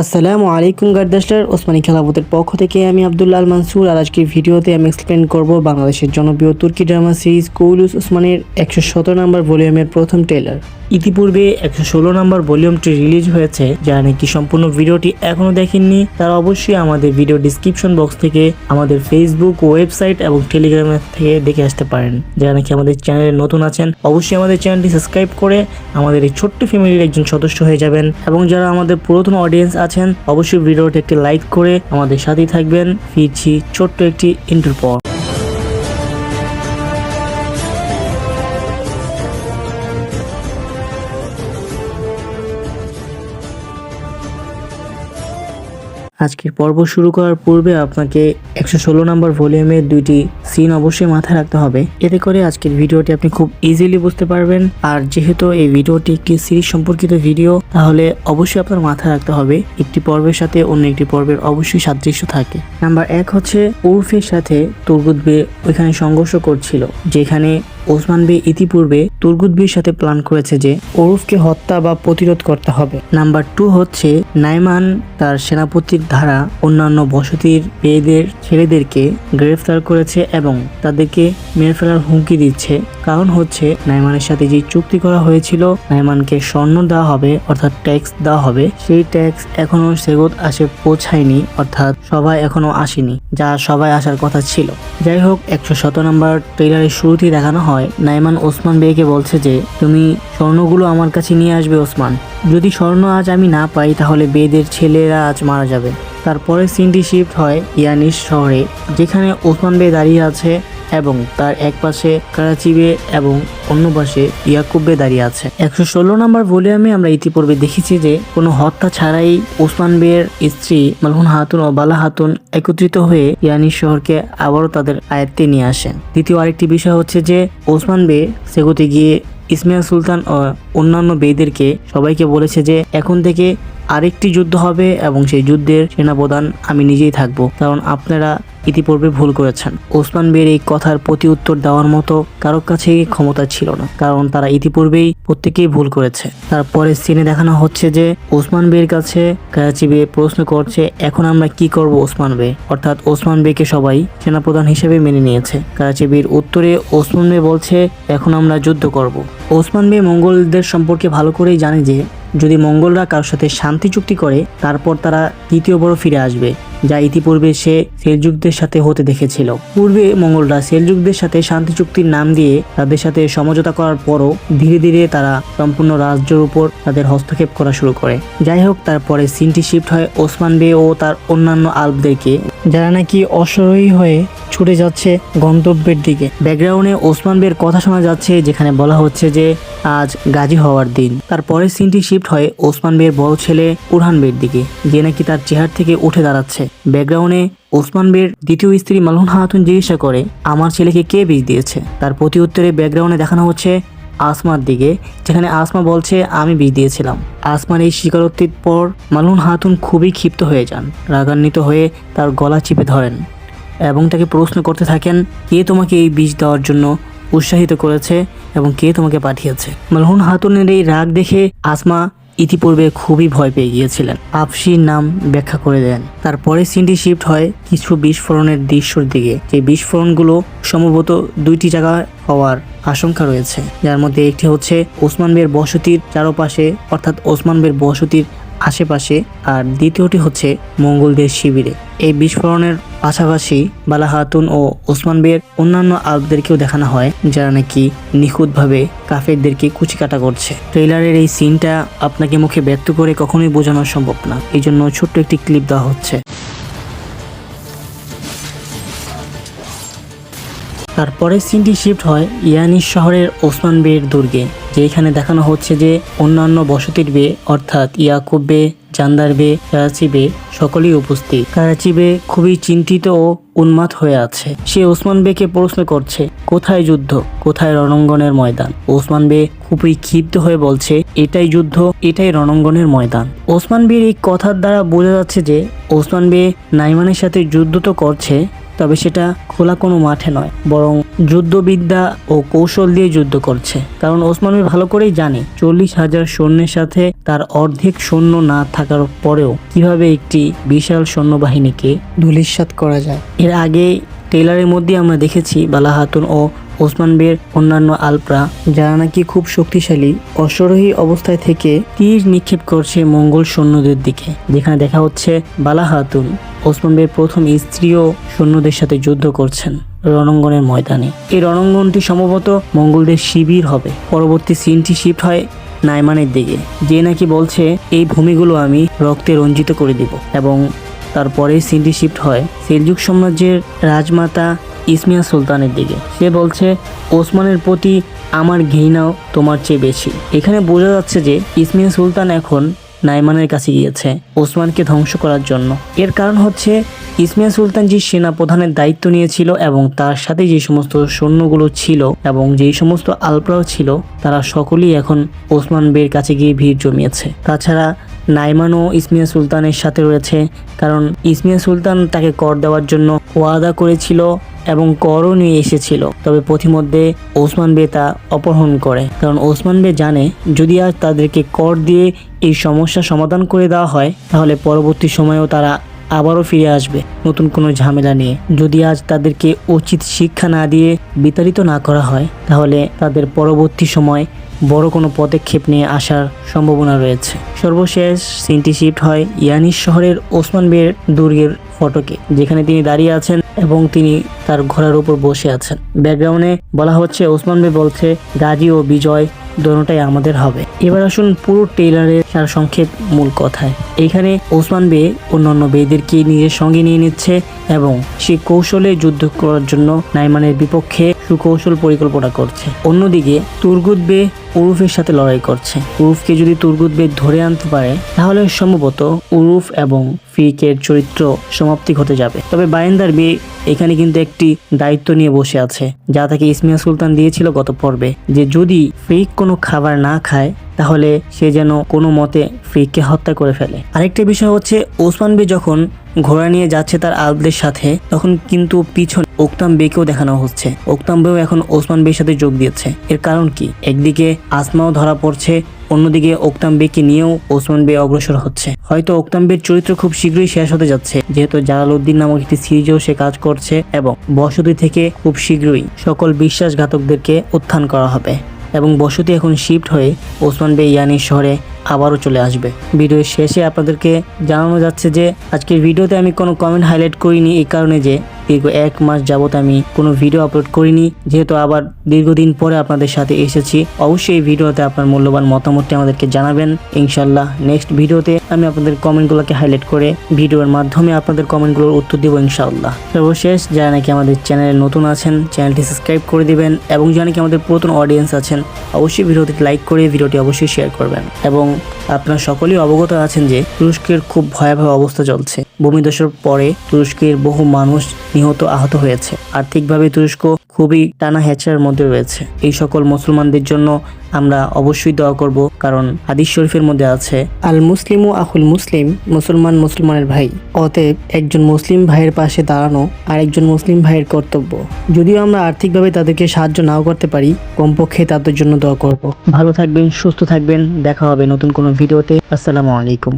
আসসালামু আলাইকুম গার্দাস্টার ওসমানী খেলাফতের পক্ষ থেকে আমি আব্দুল্লাহ আল মানসুর আর আজকের ভিডিওতে আমি এক্সপ্লেন করব বাংলাদেশের জনপ্রিয় তুর্কি ড্রামা সিরিজ কৌলুস ওসমানের একশো সতেরো নম্বর ভলিউমের প্রথম ট্রেলার ইতিপূর্বে একশো ষোলো নম্বর ভলিউমটি রিলিজ হয়েছে, যারা নাকি সম্পূর্ণ ভিডিওটি এখনও দেখেননি, তারা অবশ্যই আমাদের ভিডিও ডিসক্রিপশন বক্স থেকে আমাদের ফেসবুক ওয়েবসাইট এবং টেলিগ্রাম থেকে দেখে আসতে পারেন। যারা নাকি আমাদের চ্যানেলে নতুন আছেন, অবশ্যই আমাদের চ্যানেলটি সাবস্ক্রাইব করে আমাদের এই ছোট্ট ফ্যামিলির একজন সদস্য হয়ে যাবেন এবং যারা আমাদের পুরাতন অডিয়েন্স আছেন অবশ্যই ভিডিওটি একটি লাইক করে আমাদের সাথেই থাকবেন। ফিরছি ছোট্ট একটি ইন্টার আজকের পর্ব শুরু করার পূর্বে আপনাকে একশো ষোলো নম্বর ভলিউমের দুইটি সিন অবশ্যই মাথায় রাখতে হবে। এতে করে আজকের ভিডিওটি আপনি খুব ইজিলি বুঝতে পারবেন। আর যেহেতু এই ভিডিওটি একটি সিরিজ সম্পর্কিত ভিডিও তাহলে অবশ্যই আপনার মাথায় রাখতে হবে, একটি পর্বের সাথে অন্য একটি পর্বের অবশ্যই সাদৃশ্য থাকে। নাম্বার এক হচ্ছে উর্ফের সাথে তুর্গুদ বে ওইখানে সংঘর্ষ করছিল, যেখানে ওসমান বে ইতিপূর্বে তুর্গুদ বির সাথে প্ল্যান করেছে যে ওরফকে হত্যা বা প্রতিরোধ করতে হবে। নাম্বার টু হচ্ছে নাইমান তার সেনাপতির ধারা অন্যান্য বসতির মেয়েদের, ছেলেদেরকে গ্রেফতার করেছে এবং তাদেরকে মেরে ফেলার হুমকি দিচ্ছে। কারণ হচ্ছে নাইমানের সাথে যে চুক্তি করা হয়েছিল, নাইমানকে স্বর্ণ দেওয়া হবে অর্থাৎ ট্যাক্স দেওয়া হবে। সেই ট্যাক্স এখনও সেগত আসে পৌঁছায়নি, অর্থাৎ সবাই এখনও আসেনি, যা সবাই আসার কথা ছিল। যাই হোক, একশো শত নম্বর ট্রেলারের শুরুতেই দেখানো হয় নাইমান ওসমান বেয়েকে বলছে যে, তুমি স্বর্ণগুলো আমার কাছে নিয়ে আসবে ওসমান। যদি স্বর্ণ আজ আমি না পাই, তাহলে বেদের ছেলেরা আজ মারা যাবে। তারপরে সিনটি শিফট হয় ইয়ানিস শহরে, যেখানে ওসমান বে দাঁড়িয়ে আছে এবং তার এক পাশে করাচি বে এবং অন্য পাশে ইয়াকুব দাঁড়িয়ে আছে। একশো ষোলো নম্বর ভলিউমে আমরা ইতিপূর্বে দেখেছি যে, কোনো হত্যা ছাড়াই ওসমান বের স্ত্রী মালহুন হাতুন ও বালা হাতুন একত্রিত হয়ে ইয়ানিস শহরকে আবারও তাদের আয়ত্তে নিয়ে আসেন দ্বিতীয় আরেকটি বিষয় হচ্ছে যে, ওসমান বে সেগুতে গিয়ে ইসমাইল সুলতান ও অন্যান্য বেদেরকে সবাইকে বলেছে যে, এখন থেকে আরেকটি যুদ্ধ হবে এবং সেই যুদ্ধের সেনাপ্রধান আমি নিজেই থাকব। কারণ আপনারা ইতিপূর্বে ভুল করেছেন। ওসমান বের এই কথার প্রতি উত্তর দেওয়ার মতো কারোর কাছেই ক্ষমতা ছিল না। কারণ তারা ইতিপূর্বেই প্রত্যেকেই ভুল করেছে। তারপরে সিনে দেখানো হচ্ছে যে ওসমান বের কাছে করাচি বে প্রশ্ন করছে, এখন আমরা কি করব ওসমান বে? অর্থাৎ ওসমান বেকে সবাই সেনাপ্রধান হিসেবে মেনে নিয়েছে। করাচি বের উত্তরে ওসমান বে বলছে, এখন আমরা যুদ্ধ করব। ওসমান বে মঙ্গলদের সম্পর্কে ভালো করেই জানে যে যদি মঙ্গলরা কারোর সাথে শান্তি চুক্তি করে তারপর তারা দ্বিতীয় বড় ফিরে আসবে। যা ইতিপূর্বে সে সেলযুগদের সাথে হতে দেখেছিল। পূর্বে মঙ্গলরা সেলযুগদের সাথে শান্তি চুক্তির নাম দিয়ে তাদের সাথে সমঝোতা করার পরও ধীরে ধীরে তারা সম্পূর্ণ রাজ্যের উপর তাদের হস্তক্ষেপ করা শুরু করে। যাই হোক, তারপরে সিনটি শিফট হয় ওসমান বে ও তার অন্যান্য আলবদেরকে, যারা নাকি অসরয়ী হয়ে ছুটে যাচ্ছে গন্তব্যের দিকে। ব্যাকগ্রাউন্ডে ওসমান বের কথা শোনা যাচ্ছে, যেখানে বলা হচ্ছে যে আজ গাজী হওয়ার দিন। তারপরে সিনটি শিফট হয় ওসমান বের বড় ছেলে উরহান বের দিকে, যে নাকি তার চেহার থেকে উঠে দাঁড়াচ্ছে। ব্যাকগ্রাউন্ডে ওসমান বের দ্বিতীয় স্ত্রী মালহুন হাতুন জিজ্ঞাসা করে, আমার ছেলেকে কে বিষ দিয়েছে? তার প্রতি উত্তরে ব্যাকগ্রাউন্ডে দেখানো হচ্ছে আসমার দিকে, যেখানে আসমা বলছে, আমি বিষ দিয়েছিলাম। আসমার এই স্বীকারোক্তির পর মালুন হাতুন খুবই ক্ষিপ্ত হয়ে যান, রাগান্বিত হয়ে তার গলা চিপে ধরেন এবং তাকে প্রশ্ন করতে থাকেন, কে তোমাকে এই বিষ দেওয়ার জন্য উৎসাহিত করেছে এবং কে তোমাকে পাঠিয়েছে? মালহুন হাতুনের এই রাগ দেখে আসমা ইতিপূর্বে খুবই ভয় পেয়ে গিয়েছিলেন। আফসির নাম ব্যাখ্যা করে দেন। তারপরে সিনটি শিফট হয় কিছু বিস্ফোরণের দৃশ্যর দিকে। যে বিস্ফোরণগুলো সম্ভবত দুইটি জায়গায় হওয়ার আশঙ্কা রয়েছে। যার মধ্যে একটি হচ্ছে ওসমান বের বসতির চারপাশে, অর্থাৎ ওসমান বের বসতির আশেপাশে, আর দ্বিতীয়টি হচ্ছে মঙ্গলদের শিবিরে। এই বিস্ফোরণের পাশাপাশি বালা হাতুন ও ওসমান বের অন্যান্য আলবদেরকেও দেখানো হয়, যারা নাকি নিখুঁতভাবে কাফেরদেরকে কুচিকাটা করছে। ট্রেলারের এই সিনটা আপনাকে মুখে ব্যক্ত করে কখনোই বোঝানো সম্ভব না। এই জন্য ছোট্ট একটি ক্লিপ দেওয়া হচ্ছে। তারপরে সিনটি শিফট হয় ইয়ানি শহরের ওসমান বের দুর্গে, যেখানে দেখানো হচ্ছে যে অন্যান্য বসতির বে, অর্থাৎ ইয়াকুব বে, জান্দার বে, করাচি বে সকলেই উপস্থিত। করাচি বে খুবই চিন্তিত ও উন্মাদ হয়ে আছে। সে ওসমান বেকে প্রশ্ন করছে, কোথায় যুদ্ধ? কোথায় রণাঙ্গনের ময়দান? ওসমান বে খুবই ক্ষিপ্ত হয়ে বলছে, এটাই যুদ্ধ, এটাই রণাঙ্গনের ময়দান। ওসমান বের এই কথার দ্বারা বোঝা যাচ্ছে যে ওসমান বে নাইমানের সাথে যুদ্ধ তো করছে তবে সেটা খোলা কোনো মাঠে নয়, বরং যুদ্ধবিদ্যা ও কৌশল দিয়ে যুদ্ধ করছে। কারণ ওসমান ভালো করেই জানে, চল্লিশ হাজার সৈন্যের সাথে তার অর্ধেক সৈন্য না থাকার পরেও কীভাবে একটি বিশাল সৈন্যবাহিনীকে ধুলিস্বাত করা যায়। এর আগে টেলারের মধ্যে আমরা দেখেছি বালা হাতুন ও ওসমান বের অন্যান্য আলপ্রা, যারা নাকি খুব শক্তিশালী, অশ্বরোহী অবস্থায় থেকে তীর নিক্ষেপ করছে মঙ্গল সৈন্যদের দিকে। যেখানে দেখা হচ্ছে বালা হাতুন, ওসমান বের প্রথম স্ত্রী ও সৈন্যদের সাথে যুদ্ধ করছেন রণাঙ্গনের ময়দানে। এই রণাঙ্গনটি সম্ভবত মঙ্গলদের শিবির হবে। পরবর্তী সিনটি শিফট হয় নাইমানের দিকে, যে নাকি বলছে, এই ভূমিগুলো আমি রক্তে রঞ্জিত করে দিব এবং তারপরে সিনটি শিফট হয়। সেলজুক সাম্রাজ্যের রাজমাতা ইসমিয়া সুলতানের দিকে। সে বলছে, ওসমানের প্রতি আমার ঘৃণাও তোমার চেয়ে বেশি। এখানে বোঝা যাচ্ছে যে ইসমিয়া সুলতান এখন নাইমানের কাছে গিয়েছে ওসমানকে ধ্বংস করার জন্য। এর কারণ হচ্ছে, ইসমিয়া সুলতান যে সেনা প্রধানের দায়িত্ব নিয়েছিল এবং তার সাথে যে সমস্ত সৈন্যগুলো ছিল এবং যেই সমস্ত আলপ্রাও ছিল, তারা সকলেই এখন ওসমান বের কাছে গিয়ে ভিড় জমিয়েছে। তাছাড়া নাইমানও ইসমিয়া সুলতানের সাথে রয়েছে, কারণ ইসমিয়া সুলতান তাকে কর দেওয়ার জন্য ওয়াদা করেছিল এবং করও নিয়ে এসেছিল। তবে পথিমধ্যে ওসমান বে তা অপহরণ করে। কারণ ওসমান বে জানে, যদি আজ তাদেরকে কর দিয়ে এই সমস্যা সমাধান করে দেওয়া হয়, তাহলে পরবর্তী সময়েও তারা আবারও ফিরে আসবে, নতুন কোনো ঝামেলা নিয়ে। যদি আজ তাদেরকে উচিত শিক্ষা না দিয়ে বিতাড়িত না করা হয়, তাহলে তাদের পরবর্তী সময় বড় কোনো পদক্ষেপ নিয়ে আসার সম্ভাবনা রয়েছে। সর্বশেষ সিনটি শিফট হয় ইয়ানিস শহরের ওসমান বের দুর্গের ফটকে, যেখানে তিনি দাঁড়িয়ে আছেন এবং তিনি তার ঘোড়ার উপর বসে আছেন। ব্যাকগ্রাউন্ডে বলা হচ্ছে, ওসমান বে বলছে গাজী ও বিজয় দোনোটাই আমাদের হবে। এবার আসুন পুরো টেইলারের সার সংক্ষেপ মূল কথায়। এখানে ওসমান বে অন্যান্য বেদেরকে নিজের সঙ্গে নিয়ে নিচ্ছে এবং সে কৌশলে যুদ্ধ করার জন্য নাইমানের বিপক্ষে সুকৌশল পরিকল্পনা করছে। অন্যদিকে তুর্গুদ বে উরুফের সাথে লড়াই করছে। উরুফকে যদি তুর্গুদ বে ধরে আনতে পারে, তাহলে সম্ভবত উরুফ এবং ফিকের চরিত্র সমাপ্তি ঘটে যাবে। তবে বায়েন্দার বিয়ে এখানে কিন্তু একটি দায়িত্ব নিয়ে বসে আছে, যা তাকে ইসমিয়া সুলতান দিয়েছিল গত পর্বে। যে যদি ফিক কোনো খাবার না খায়, তাহলে সে যেন কোনো মতে ফিককে হত্যা করে ফেলে। আরেকটা বিষয় হচ্ছে, ওসমান বি যখন ঘোড়া নিয়ে যাচ্ছে তার আলবদের সাথে, তখন কিন্তু পিছনে ওক্তাম বেকেও দেখানো হচ্ছে। ওক্তাম বেও এখন ওসমান বের সাথে যোগ দিয়েছে। এর কারণ কি? একদিকে আসমাও ধরা পড়ছে, অন্যদিকে ওক্তাম বেকে নিয়েও ওসমান বে অগ্রসর হচ্ছে। হয়তো ওক্তাম বের চরিত্র খুব শীঘ্রই শেষ হতে যাচ্ছে, যেহেতু জালালউদ্দিন নামক একটি সিরিজেও সে কাজ করছে এবং বসতি থেকে খুব শীঘ্রই সকল বিশ্বাসঘাতকদেরকে উত্থান করা হবে। এবং বসতি এখন শিফট হয়ে ওসমান বে ইয়ানির শহরে আবারও চলে আসবে। ভিডিওর শেষে আপনাদেরকে জানানো যাচ্ছে যে, আজকের ভিডিওতে আমি কোনো কমেন্ট হাইলাইট করিনি এই কারণে যে দীর্ঘ এক মাস যাবত আমি কোনো ভিডিও আপলোড করিনি। যেহেতু আবার দীর্ঘদিন পরে আপনাদের সাথে এসেছি, অবশ্যই ভিডিওতে আপনার মূল্যবান মতামতটি আমাদেরকে জানাবেন। ইনশাল্লাহ নেক্সট ভিডিওতে আমি আপনাদের কমেন্টগুলোকে হাইলাইট করে ভিডিওর মাধ্যমে আপনাদের কমেন্টগুলোর উত্তর দেবো ইনশাআল্লাহ। সর্বশেষ, যারা নাকি আমাদের চ্যানেলে নতুন আছেন চ্যানেলটি সাবস্ক্রাইব করে দিবেন এবং যারা নাকি আমাদের পুরাতন অডিয়েন্স আছেন, অবশ্যই ভিডিওটি লাইক করে ভিডিওটি অবশ্যই শেয়ার করবেন। এবং আপনারা সকলেই অবগত আছেন যে তুরস্কের খুব ভয়াবহ অবস্থা চলছে। ভূমিদস্যুর পরে তুরস্কের বহু মানুষ নিহত আহত হয়েছে। আর্থিকভাবে তুরস্ক খুবই টানা হেঁচার মধ্যে রয়েছে। এই সকল মুসলমানদের জন্য আমরা অবশ্যই দোয়া করব কারণ হাদিস শরীফের মধ্যে আছে আল মুসলিম ও আহুল মুসলিম মুসলমান মুসলমানের ভাই। অতএব একজন মুসলিম ভাইয়ের পাশে দাঁড়ানো আর একজন মুসলিম ভাইয়ের কর্তব্য। যদিও আমরা আর্থিকভাবে তাদেরকে সাহায্য নাও করতে পারি কমপক্ষে তাদের জন্য দোয়া করব। ভালো থাকবেন সুস্থ থাকবেন দেখা হবে নতুন কোনো ভিডিওতে। আসসালামু আলাইকুম।